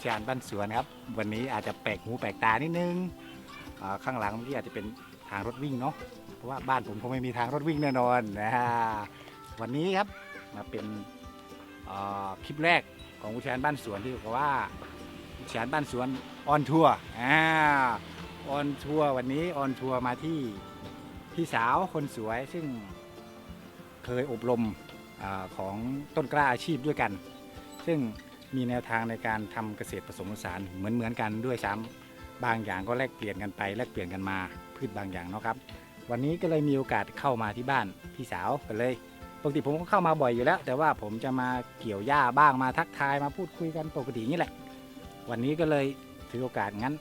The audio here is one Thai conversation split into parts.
อาอุทยานบ้านสวนครับ วันนี้อาจจะแปลกหูแปลกตานิดนึงข้างหลังเมื่อกี้อาจจะเป็นทางรถวิ่งเนาะเพราะว่าบ้านผมคงไม่มีทางรถวิ่งแน่นอนนะฮะวันนี้ครับมาเป็นคลิปแรกของอุทยานบ้านสวนที่บอกว่าอุทยานบ้านสวนออนทัวร์อ่าออนทัวร์วันนี้ออนทัวร์มาที่พี่สาวคนสวยซึ่งเคยอบรมอของต้นกล้าอาชีพด้วยกัน ซึ่ง มีแนวทางในการทำเกษตรผสมผสานเหมือนเหมือนๆกันด้วยซ้ำบางอย่างก็แลกเปลี่ยนกันไปแลกเปลี่ยนกันมาพืชบางอย่างเนาะครับ วันนี้ก็เลยมีโอกาสเข้ามาที่บ้านพี่สาวกันเลยปกติผมก็เข้ามาบ่อยอยู่แล้ว แต่ว่าผมจะมาเกี่ยวหญ้าบ้างมาทักทายมาพูดคุยกันปกตินี่แหละ วันนี้ก็เลยถือโอกาสงั้น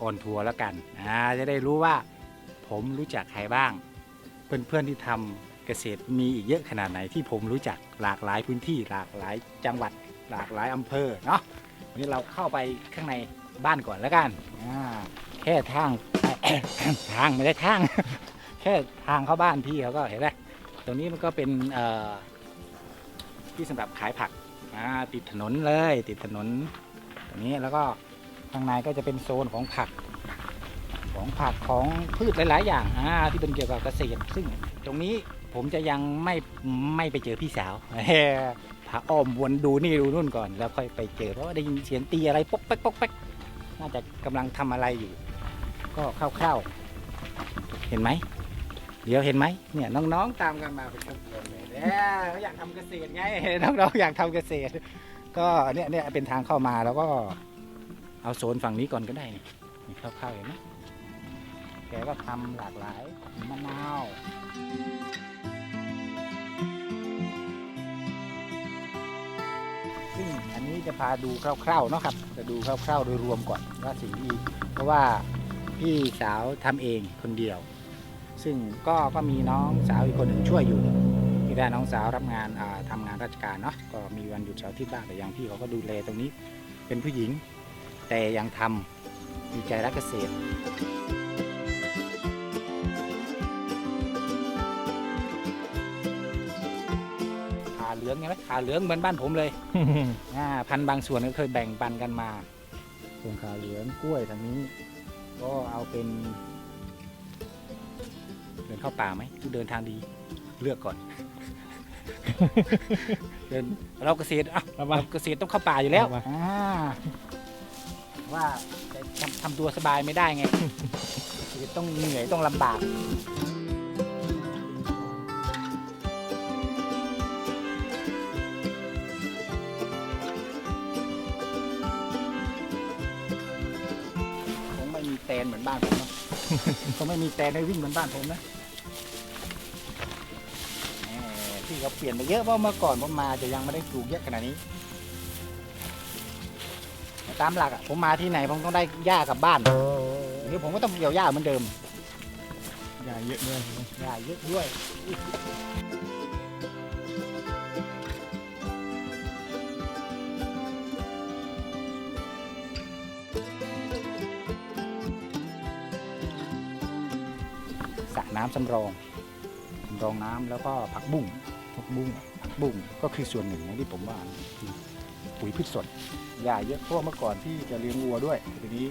ออนทัวร์แล้วกันอ่าจะได้รู้ว่าผมรู้จักใครบ้าง เพื่อนๆที่ทำเกษตรมีอีกเยอะขนาดไหนที่ผมรู้จักหลากหลายพื้นที่หลากหลายจังหวัด หลากหลายอำเภอเนาะวันนี้เราเข้าไปข้างในบ้านก่อนแล้วกันแค่ทางทางไม่ได้ทาง แค่ทางเข้าบ้านพี่เขาก็เห็นไหมตรงนี้มันก็เป็นที่สำหรับขายผักติดถนนเลยติดถนนตรงนี้แล้วก็ข้างในก็จะเป็นโซนของผัก ของผักของพืชหลาย ๆ อย่างที่เป็นเกี่ยวกับเกษตร ซึ่งตรงนี้ผมจะยังไม่ไม่ไปเจอพี่สาวาอ้อมวนดูนี่ดูนู่นก่อน แล้วค่อยไปเจอเพราะว่าได้ยินเสียงตีอะไรป๊กแป๊กป๊กแป๊กน่าจะกำลังทำอะไรอยู่ ก็คร่าวๆเห็นไหมเดี๋ยวเห็นไหมเนี่ยน้องๆตามกันมาเป็นขบวนเลยเนี่ยเขาอยากทำเกษตรไงน้องๆอยากทำเกษตร ก็เนี่ยเนี่ยเป็นทางเข้ามาแล้วก็เอาโซนฝั่งนี้ก่อนก็ได้นี่คร่าวๆเห็นไหมแกก็ทำหลากหลายมะนาว จะพาดูคร่าวๆเนาะครับ จะดูคร่าวๆโดยรวมก่อนว่าสิ่งที่เพราะว่าพี่สาวทำเองคนเดียว ซึ่งก็ก็มีน้องสาวอีกคนหนึ่งช่วยอยู่ที่ได้น้องสาวรับงานอ่าทำงานราชการเนาะก็มีวันหยุดเสาร์ที่บ้างแต่อยังพี่เขาก็ดูแลตรงนี้เป็นผู้หญิง แต่ยังทำมีใจรักเกษตร องไงไหมขาเหลืองเหมือนบ้านผมเลยอ่าพันธุ์บางส่วนก็เคยแบ่งปันกันมา ส่วนขาเหลืองกล้วยทางนี้ ก็เอาเป็นเดินเข้าป่าไหมหรือเดินทางดีเลือกก่อน เดินเราเกษตรอะเอามาเราเกษตรต้องเข้าป่าอยู่แล้วเอามาอ่าว่าจะทำทำตัวสบายไม่ได้ไงเกษตรต้องเหนื่อยต้องลำบาก นะคงไม่มีแตนให้วิ่งเหมือนบ้านผมนะแหมที่เขาเปลี่ยนไปเยอะเพราะเมื่อก่อนผมมาจะยังไม่ได้ปลูกเยอะขนาดนี้แต่ตามหลักอะผมมาที่ไหนผมต้องได้หญ้ากลับบ้านหรือผมก็ต้องเกี่ยวหญ้าเหมือนเดิมใหญ่เยอะเลยหญ้าเยอะด้วย น้ำสำรองสำรองน้ำแล้วก็ผักบุ้งผักบุ้งผักบุ้งก็คือส่วนหนึ่งนะที่ผมว่าคือปุ๋ยพืชสดหญ้าเยอะเพราะเมื่อก่อนที่จะเลี้ยงวัวด้วยทีนี้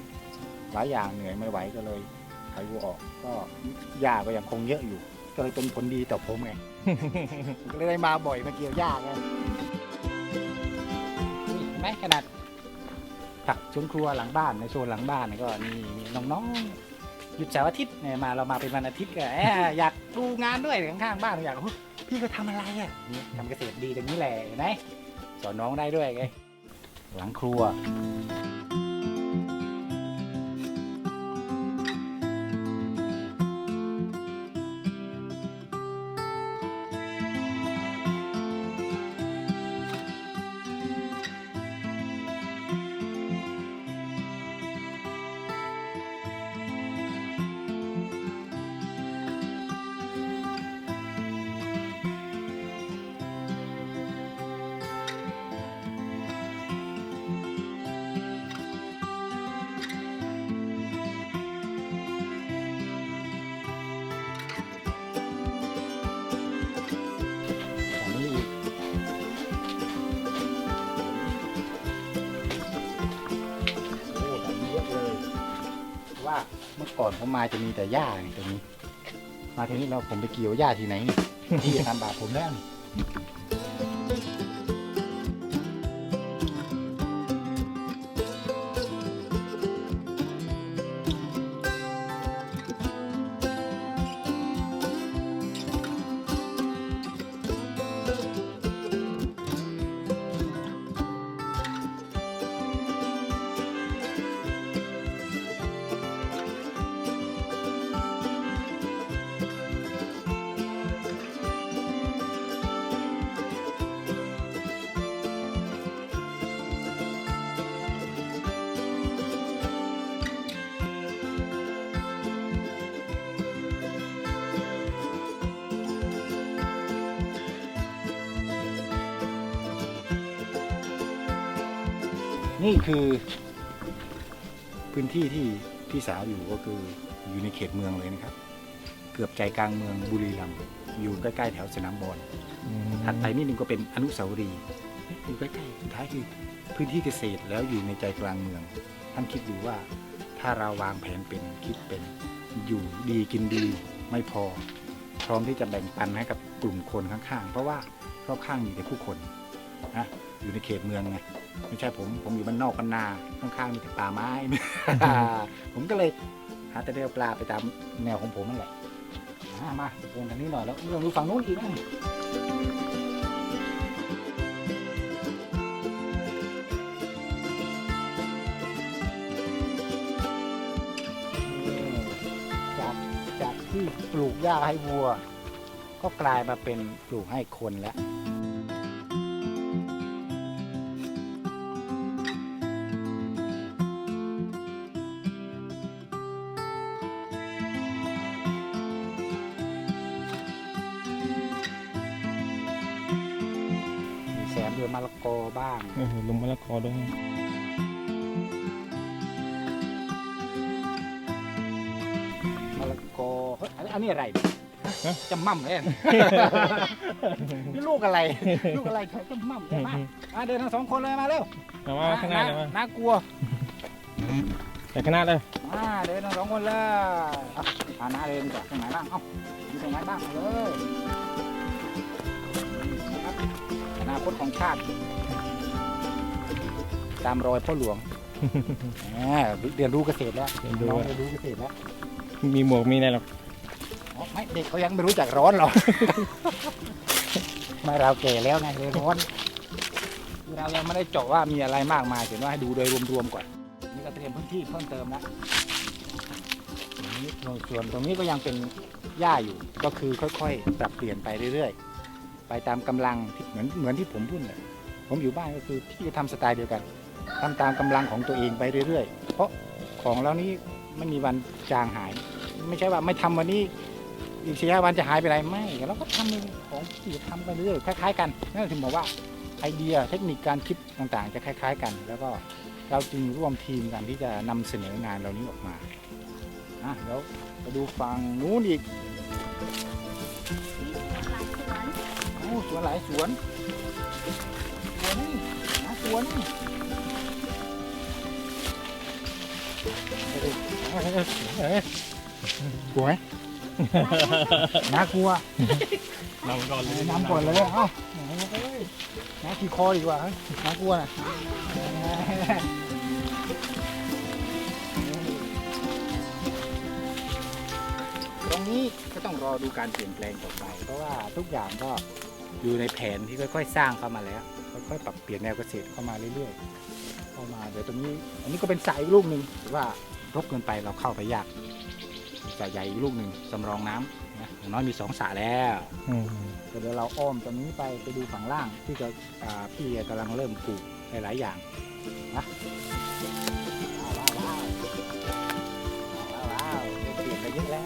หลายอย่างเหนื่อยไม่ไหวก็เลยขายวัวออก ก็หญ้าก็ยังคงเยอะอยู่ ก็เลยเป็นผลดีต่อผมไงก็เลยได้มาบ่อยมาเกี่ยวหญ้าไงนี่เห็นไหมขนาดผักสวนครัวหลังบ้านในโซนหลังบ้านก็มีมีน้องๆ หยุดเสาร์อาทิตย์เนี่ยมาเรามาเป็นวันอาทิตย์ก็แอบอยากดูงานด้วยข้างๆบ้านอยากพี่ก็ทำอะไรอะนี่ทำเกษตรดีตรงนี้แหละเห็นไหมสอนน้องได้ด้วยไงหลังครัว ก่อนผมมาจะมีแต่หญ้านี่ตรงนี้ มาทีนี้เราผมไปเกี่ยวหญ้าที่ไหนนี่ที่จะทำบาปผมแล้วนี่ นี่คือพื้นที่ที่พี่สาวอยู่ก็คืออยู่ในเขตเมืองเลยนะครับ เกือบใจกลางเมืองบุรีรัมย์อยู่ใกล้ๆแถวสนามบอลถัดไปนิดนึงก็เป็นอนุสาวรีย์อยู่ใกล้ๆสุดท้ายคือพื้นที่เกษตรแล้วอยู่ในใจกลางเมือง ท่านคิดดูว่าถ้าเราวางแผนเป็นคิดเป็นอยู่ดีกินดีไม่พอ พร้อมที่จะแบ่งปันให้กับกลุ่มคนข้างๆ เพราะว่ารอบข้างมีแต่ผู้คนนะอยู่ในเขตเมืองไง ไม่ใช่ผมผมอยู่บ้านนอกกันนาข้างๆมีแต่ป่าไม้ ผมก็เลยหาแต่เดียวปลาไปตามแนวของผมนั่นแหละอะมาวนทางนี้หน่อยแล้วเรื่องดูฝั่งนู้นอีกนะจากจากที่ปลูกหญ้าให้วัว ก็กลายมาเป็นปลูกให้คนแล้ว อันอันนี้อะไรฮะจะมั่มเลยนี่ลูกอะไร ลูกอะไรเขาจะมั่มใช่ไหมอะเดินทั้งสองคนเลยมาเร็วเอามาข้างหน้าเลยมาน่ากลัวไปข้างหน้าเลยอ่าเดินทั้งสองคนเลยอะอ่าน้าเดินจากตรงไหนบ้างเอ้าอยู่ตรงไหนบ้างเอาเลยนะครับอนาคตของชาติ ตามรอยพ่อหลวงแหมเรียนรู้เกษตรแล้วเรียนรู้น้องเรียนรู้เกษตรแล้วมีหมวกมีอะไรหรอกอ๋อ ไม่เด็กเขายังไม่รู้จักร้อนหรอกไม่เราแก่แล้วไงเลยร้อน เรายังไม่ได้เจาะว่ามีอะไรมากมายเห็นว่าให้ดูโดยรวมๆก่อน นี่ก็เตรียมพื้นที่เพิ่มเติมแล้วนี่ส่วนตรงนี้ก็ยังเป็นหญ้าอยู่ ก็คือค่อยๆ ปรับเปลี่ยนไปเรื่อยๆ ไปตามกำลังที่เหมือนเหมือนที่ผมพูดเลยผมอยู่บ้านก็คือพี่จะทำสไตล์เดียวกันทำตามกำลังของตัวเองไปเรื่อยๆ เพราะของเรานี้ไม่มีวันจางหาย ไม่ใช่ว่าไม่ทำวันนี้ อีกสี่ห้าวันจะหายไปไหนไม่เราก็ทำของที่ทำไปเรื่อยๆคล้ายๆกันนั่นถึงบอกว่าไอเดียเทคนิคการคิดต่างๆ จะคล้าย ๆ กัน แล้วก็เราจึงร่วมทีมกันที่จะนำเสนองานเหล่านี้ออกมาอะเดี๋ยวไปดูฝั่งนู้นอีกโอ้สวนหลายสวนสวนนี่นะสวนนี่เอ้ย เอ้ยเอ้ยเอ้ยกลัวไหมน่ากลัวเราก่อนเลยน้ำก่อนเลยเอ้าโอ้ยน้าขี่คอดีกว่าเฮ้ยน่ากลัวนะตรงนี้ก็ต้องรอดูการเปลี่ยนแปลงต่อไป เพราะว่าทุกอย่างก็อยู่ในแผนที่ค่อย ๆ สร้างเข้ามาแล้วค่อยๆปรับเปลี่ยนแนวเกษตรเข้ามาเรื่อยๆเข้ามาเดี๋ยวตรงนี้ อันนี้ก็เป็นสายอีกลูกหนึ่งหรือว่า รกเกินไปเราเข้าไปยาก สายใหญ่อีกลูกหนึ่งสำรองน้ำนะอย่างน้อยมีสองสระแล้วอืมเดี๋ยวเราอ้อมตรงนี้ไปไปดูฝั่งล่างที่จะอ่าพี่กำลังเริ่มปลูกหลายๆอย่างนะว้าวว้าวว้าวว้าวว้าวเปลี่ยนไปเยอะแล้ว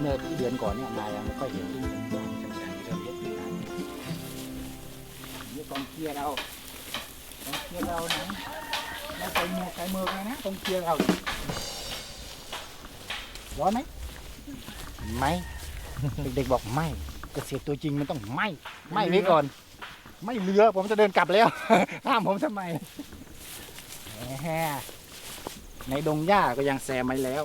เมื่อเดือนก่อนเนี่ยมายังไม่ค่อยเห็นที่เป็นยางจังๆเริ่มเยอะขึ้นนะนี่กองเชียร์เรากองเชียร์เรานะเราใส่หมวกใส่เมือกเลยนะกองเชียร์เรา ร้อนไหมไหมเด็กๆบอกไม่เกษตรตัวจริงมันต้องไม่ไม่ไว้ก่อน ไม่เหลือผมจะเดินกลับแล้ว ห้ามผมทำไมแหมในดงหญ้าก็ยังแซมไว้แล้ว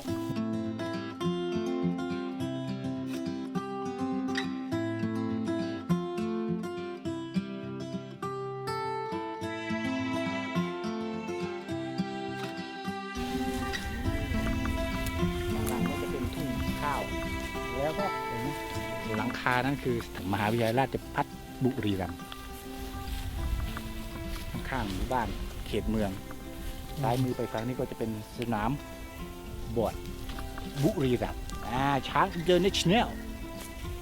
คานั่นคือมหาวิทยาลัยราชภัฏบุรีรัมย์ข้างๆหมู่บ้านเขตเมืองซ้ายมือไปฝั่งนี้ก็จะเป็นสนามบอดบุรีรัมย์อ่าช้างอินเตอร์เนชั่นแนล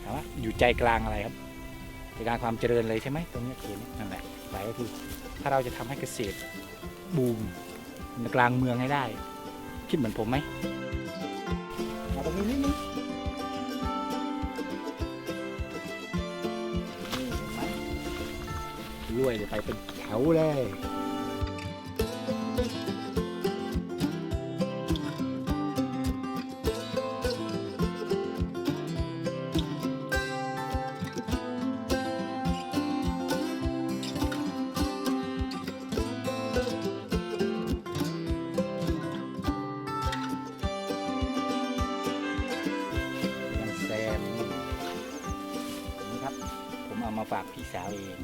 ถามว่าอยู่ใจกลางอะไรครับใจกลางความเจริญเลยใช่ไหมตรงเนี้ยเขตนี้นั่นแหละหมายก็คือถ้าเราจะทำให้เกษตรบูมในกลางเมืองให้ได้ คิดเหมือนผมไหมเอาตรงนี้นิดนึง วยไปเป็นแถวเลยแซมนี่ครับผมเอามาฝากพี่สาวเอง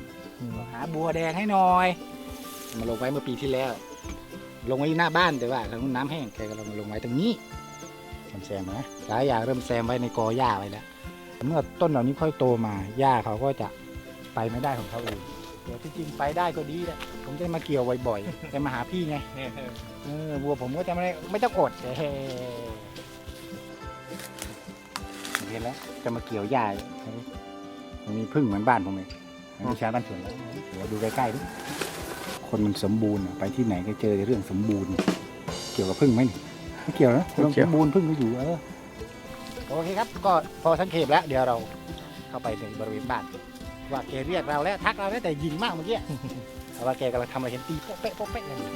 หาบัวแดงให้หน่อย มาลงไว้เมื่อปีที่แล้ว ลงไว้หน้าบ้านแต่ว่าทางนู้นน้ำแห้งแกก็ลงมาลงไว้ตรงนี้ผมแซมนะหลายอย่างเริ่มแซมไว้ในกอหญ้าไว้แล้วเมื่อต้นเหล่านี้ค่อยโตมาหญ้าเขาก็จะไปไม่ได้ของเขาเองเดี๋ยวที่จริงไปได้ก็ดีแหละผมจะมาเกี่ยวบ่อยๆจะมาหาพี่ไงเออวัวผมก็จะไม่ไม่ต้องอดเฮ้เห็นแล้วจะมาเกี่ยวหญ้ามีพึ่งเหมือนบ้านผมเลย มันมีชาวบ้านสวนแล้วเดี๋ยวดูใกล้ๆดิคนมันสมบูรณ์อะไปที่ไหนก็เจอเรื่องสมบูรณ์ เกี่ยวกับพึ่งไหมนี่ไม่เกี่ยวนะไม่เกี่ยวสมบูรณ์พึ่งก็อยู่เออโอเคครับ ก็พอสังเกตแล้ว เดี๋ยวเราเข้าไปในบริเวณบ้านว่าแกเรียกเราแล้วทักเราแล้วแต่ยิงมากเมื่อกี้เอาว่าแกกำลังทำอะไรเห็นตีโป๊ะเป๊ะโป๊ะเป๊ะอย่างนี้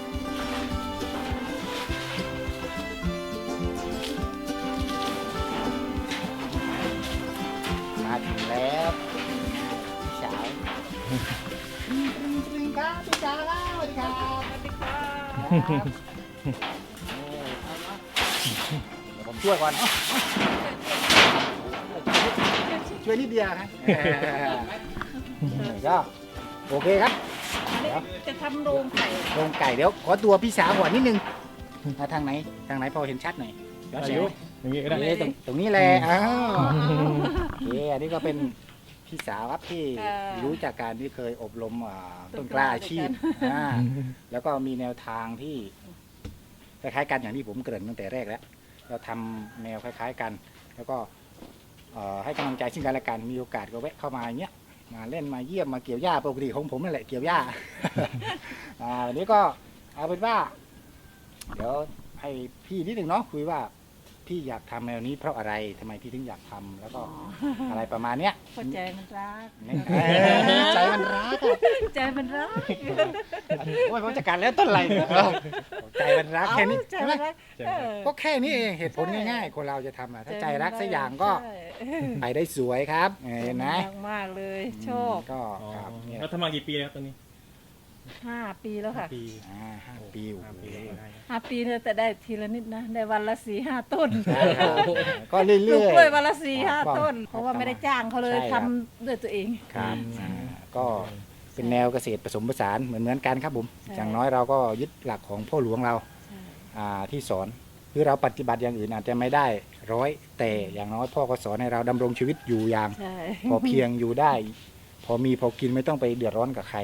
เดี๋ยวผมช่วยก่อนเนาะช่วยนิดเดียวครับเออก็โอเคครับจะทำโรงไข่โรงไก่เดี๋ยวขอตัวพี่สาวก่อนนิดนึงมาทางไหนทางไหนพอเห็นชัดหน่อยย้อนแสงไหมอย่างนี้ก็ได้ นี่ตรงตรงนี้แหละอ้าวโอเคอันนี้ก็เป็น พี่สาวครับที่รู้จากการที่เคยอบรมอ่าต้นกล้าอาชีพอ่าแล้วก็มีแนวทางที่คล้ายๆกันอย่างที่ผมเกริ่นตั้งแต่แรกแล้ว เราทำแนวคล้ายๆกัน แล้วก็เอ่อให้กำลังใจซึ่งกันและกันมีโอกาสก็แวะเข้ามาอย่างเงี้ยมาเล่นมาเยี่ยมมาเกี่ยวหญ้าปกติของผมนั่นแหละเกี่ยวหญ้า อ่าวันนี้ก็เอาเป็นว่า เดี๋ยวให้พี่นิดหนึ่งเนาะคุยว่า พี่อยากทำแนวนี้เพราะอะไรทำไมพี่ถึงอยากทำแล้วก็อะไรประมาณเนี้ยเพราะใจมันรักเนี่ยเอ้ยใจมันรักอะใจมันรักโอ้ยผมจะการแล้วต้นอะไรเนี่ยเออใจมันรักแค่นี้ใจใช่ไหมมันรักเออก็แค่นี้เองเหตุผลง่ายๆ คนเราจะทำอะถ้าใจรักสักอย่างก็ใช่ไปได้สวยครับเห็นไหมรักมากเลยชอบก็อ๋อครับเนี่ยแล้วทำมากี่ปีแล้วตอนนี้ ห้าปีแล้วค่ะปีอ่าห้าปีโอ้ห้าโหปีได้ห้าปีเนี่ยแต่ได้ทีละนิดนะได้วันละสี่ห้าต้นใช่ครับก็เรื่ปลูกอยกล้วยวันละสี่ห้าครับต้น เพราะว่าไม่ได้จ้างเขาเลยใช่ครัทำบ ด้วยตัวเองๆครับอ่าก็เป็นแนวเกษตรผสมผสานเหมือนเหมือนๆกันครับผม ใช่ อย่างน้อยเราก็ยึดหลักของพ่อหลวงเราใช่อ่าที่สอนคือเราปฏิบัติอย่างอื่นอาจจะไม่ได้ร้อยแต่อย่างน้อยพ่อก็สอนให้เราดำรงชีวิตอยู่อย่าง ใช่พอเพียงอยู่ได้ พอมีพอกินไม่ต้องไปเดือดร้อนกับใคร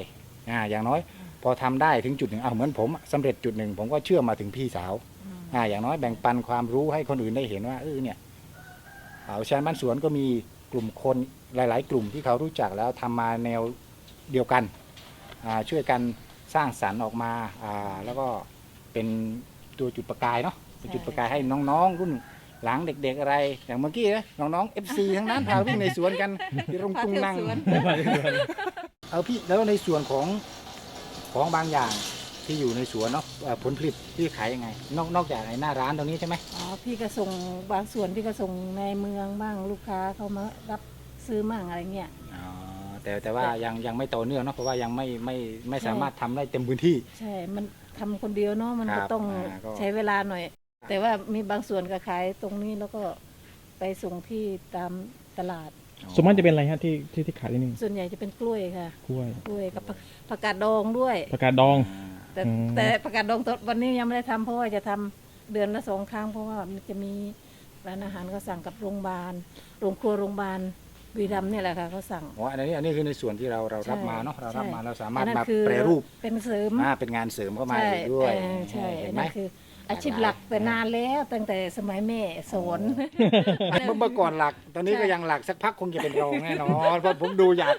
อ่าอย่างน้อย พอทำได้ถึงจุดหนึ่งเอาเหมือนผมอะสำเร็จจุดหนึ่งผมก็เชื่อมาถึงพี่สาวอืมอ่าอย่างน้อยแบ่งปันความรู้ให้คนอื่นได้เห็นว่าเออเนี่ยเอาชานบ้านสวนก็มีกลุ่มคนหลาย ๆ กลุ่มที่เขารู้จักแล้วทำมาแนวเดียวกันอ่าช่วยกันสร้างสรรค์ออกมาอ่าแล้วก็เป็นตัวจุดประกายเนาะเป็นจุดประกายให้น้องๆ รุ่นหลังเด็ก ๆ อะไร อย่างเมื่อกี้นะน้องๆ FC ทั้งนั้นพาวิ่งในสวนกันที่รงตุงนั่งพาเที่ยวสวนเอาพี่แล้วในส่วนของ ของบางอย่างที่อยู่ในสวนเนาะเอ่อผลผลิตที่ขายยังไง นอกนอกจากในหน้าร้านตรงนี้ใช่ไหมอ๋อพี่ก็ส่งบางส่วนพี่ก็ส่งในเมืองบ้างลูกค้าเขามารับซื้อมั่งอะไรเงี้ย อ๋อแต่แต่ว่ายังยังไม่ต่อเนื่องเนาะเพราะว่ายังไม่ไม่ไม่สามารถทำได้เต็มพื้นที่ ใช่ มันทำคนเดียวเนาะมันครัก็บต้องอ่าก็ ใช้เวลาหน่อย แต่ว่ามีบางส่วนก็ขายตรงนี้แล้วก็ไปส่งที่ตามตลาด ส่วนมากจะเป็นอะไรฮะที่ที่ที่ขายที่นี่ส่วนใหญ่จะเป็นกล้วยค่ะ กล้วยกล้วยกับผักผักกาดดองด้วยประกาศดองอ่าแต่อืม แต่ผักกาดดองตอนวันนี้ยังไม่ได้ทำเพราะว่าจะทำเดือนละสองครั้งเพราะว่ามันจะมีร้านอาหารก็สั่งกับโรงพยาบาลโรงครัวโรงพยาบาลบุรีรัมย์เนี่ยแหละค่ะเขาสั่ง อ๋ออันนี้อันนี้คือในส่วนที่เราเรารับใช่มาเนาะเรารับใช่ มาเราสามารถอันนั้นมาคือแปรรูปเป็นเสริม อ่าเป็นงานเสริมเข้ามาใช่อีกด้วยเออใช่เห็อันนไหมนั่นคือ อาชีพหลักแต่นานแล้วตั้งแต่สมัยแม่สอน เมื่อเมื่อก่อนหลัก ตอนนี้ใช่ก็ยังหลักสักพักคงจะเป็นรองแน่นอนเพราะผมดูอยาก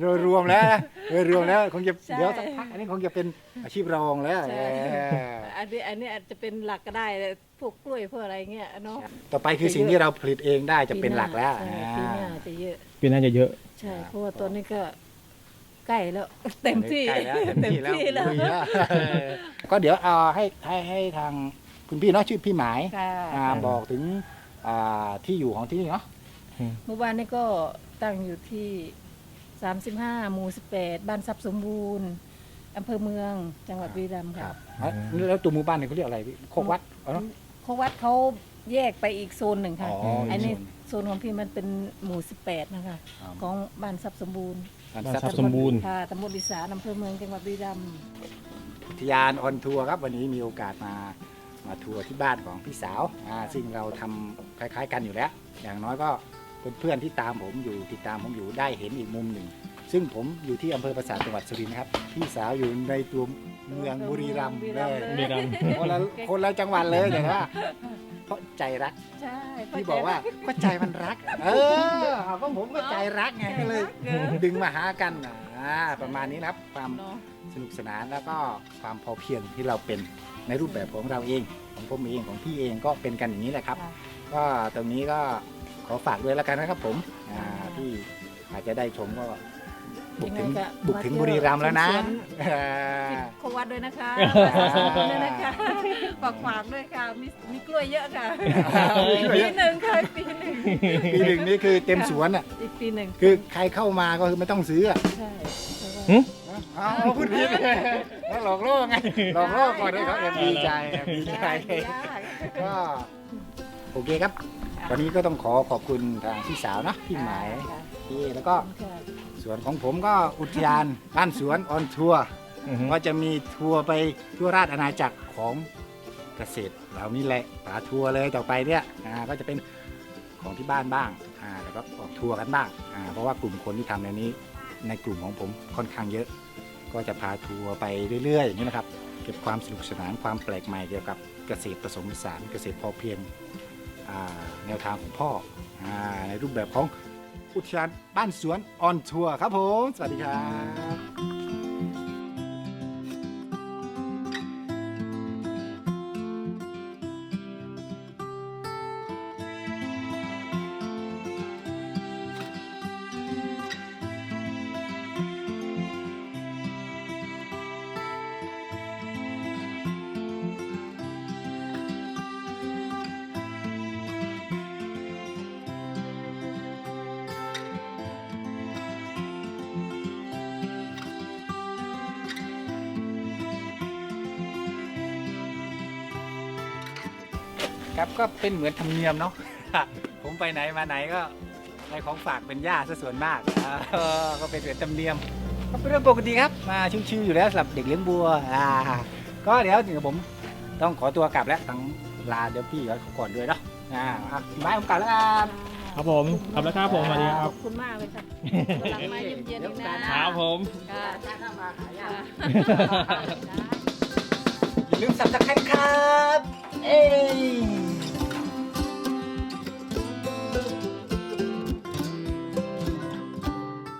โดยรวมแล้วนะโดยรวมแล้วคงจะเดี๋ยวสักพักอันนี้คงจะเป็นอาชีพรองแล้วใช่ เอออันนี้อันนี้อาจจะเป็นหลักก็ได้เลยพวกกล้วยพวกอะไรเงี้ยเนาะต่อไปคือสิ่งที่เราผลิตเองได้จะเป็นหลักแล้วใช่ปีหน้าจะเยอะ ปีหน้าจะเยอะ ใช่เพราะว่าตอนนี้ก็ ใกล้แล้ว เต็มที่ใกล้แล้วเต็มที่แล้วแล้วลุยแล้วเออก็เดี๋ยวเอาให้ให้ให้ทางคุณพี่เนาะชื่อพี่หมายค่ะอ่าบอกถึงอ่าที่อยู่ของที่นี่เนาะหมู่บ้านนี้ก็ตั้งอยู่ที่ 35 หมู่ 18 บ้านทรัพย์สมบูรณ์อำเภอเมืองจังหวัดบุรีรัมย์ค่ะอะแล้วตัวหมู่บ้านเนี่ยเขาเรียกอะไรพี่โคกวัดเอาเนาะ เพราะวัดเขาแยกไปอีกโซนหนึ่งค่ะอ๋ออัอันนี้อีกโซน โซนของพี่มันเป็นหมู่ 18 นะคะอ๋อของบ้านทรัพย์สมบูรณ์ บ้านทรัพย์สมบูรณ์ ค่ะตำบลดิสานอำเภอเมืองจังหวัดบุรีรัมย์อุทยานออนทัวร์ครับวันนี้มีโอกาสมามาทัวร์ที่บ้านของพี่สาวอ่าซึ่งเราทำคล้าย ๆ กันอยู่แล้ว อย่างน้อยก็เพื่อนๆที่ตามผมอยู่ติดตามผมอยู่ได้เห็นอีกมุมหนึ่ง ซึ่งผมอยู่ที่อำเภอปราสาทจังหวัดสุรินทร์นะครับพี่สาวอยู่ในตัวเมืองบุรีรัมย์เลย บุรีรัมย์ คนละคนละจังหวัดเลยแต่ว่า เพราะใจรักใช่ที่บอกว่าก็ใจมันรัก เออเอาก็ผมก็ใจรักไงก็เลย ดึงมาหากันอ่าประมาณนี้นะครับความเนาะสนุกสนานแล้วก็ความพอเพียงที่เราเป็นในรูปแบบของเราเอง ของผมเองของพี่เองก็เป็นกันอย่างนี้แหละครับค่ะก็ตรงนี้ก็ขอฝากด้วยแล้วกันนะครับผมอ่าที่อาจจะได้ชมก็ บุกถึงยังไงก็บุกถึงมาเที่ยวบุรีรัมย์แล้วนะสวนอ่าที่โควัดด้วยนะคะขอบคุณด้วยนะคะฝากฝากด้วยค่ะ มีมีกล้วยเยอะค่ะอีกปีหนึ่งค่ะอีกปีหนึ่งปีหนึ่งนี่คือเต็มสวนอะอีกปีหนึ่งคือใครเข้ามาก็คือไม่ต้องซื้ออะใช่เพราะว่าหึเอาพูดผิดแล้วหลอกล่อไงหลอกล่อก่อนเลยครับแอบดีใจแอบดีใจได้ยากก็โอเคครับ วันนี้ก็ต้องขอขอบคุณทางพี่สาวนะพี่หมายค่ะพี่แล้วก็ค่ะ ส่วนของผมก็อุทยานบ้านสวนออนทัวร์อือฮึก็จะมีทัวร์ไปทั่วราชอาณาจักรของเกษตรเหล่านี้แหละป่าทัวร์เลยต่อไปเนี่ยอ่าก็จะเป็นของที่บ้านบ้างอ่าแล้วก็ออกทัวร์กันบ้างอ่าเพราะว่ากลุ่มคนที่ทำในนี้ ในกลุ่มของผมค่อนข้างเยอะ ก็จะพาทัวร์ไปเรื่อยๆอย่างนี้นะครับ เก็บความสนุกสนานความแปลกใหม่เกี่ยวกับเกษตรผสมผสานเกษตรพอเพียงอ่าแนวทางของพ่ออาในรูปแบบของ อุทยานบ้านสวนออนทัวร์ครับผม สวัสดีครับ ครับก็เป็นเหมือนธรรมเนียมเนาะ ผมไปไหนมาไหนก็ในของฝากเป็นย่าซะส่วนมากเออก็เป็นเหมือนธรรมเนียมก็เป็นเรื่องปกติครับมาชิวๆอยู่แล้วสำหรับเด็กเลี้ยงบัวอ่าก็เดี๋ยวเดี๋ยวผมต้องขอตัวกลับแล้วทั้งลาเดี๋ยวพี่เขาก่อนด้วยเนาะอ่าอะไม้ผมกลับแล้วกันครับผมกลับแล้วครับผมสวัสดีคขรัอบบคุณมากเลยค่ะวันหลังมาเย็นๆอีกนะครับผมค่ะถ้ามาหายาค่ะอย่าลืมสับตะไคร้ครับ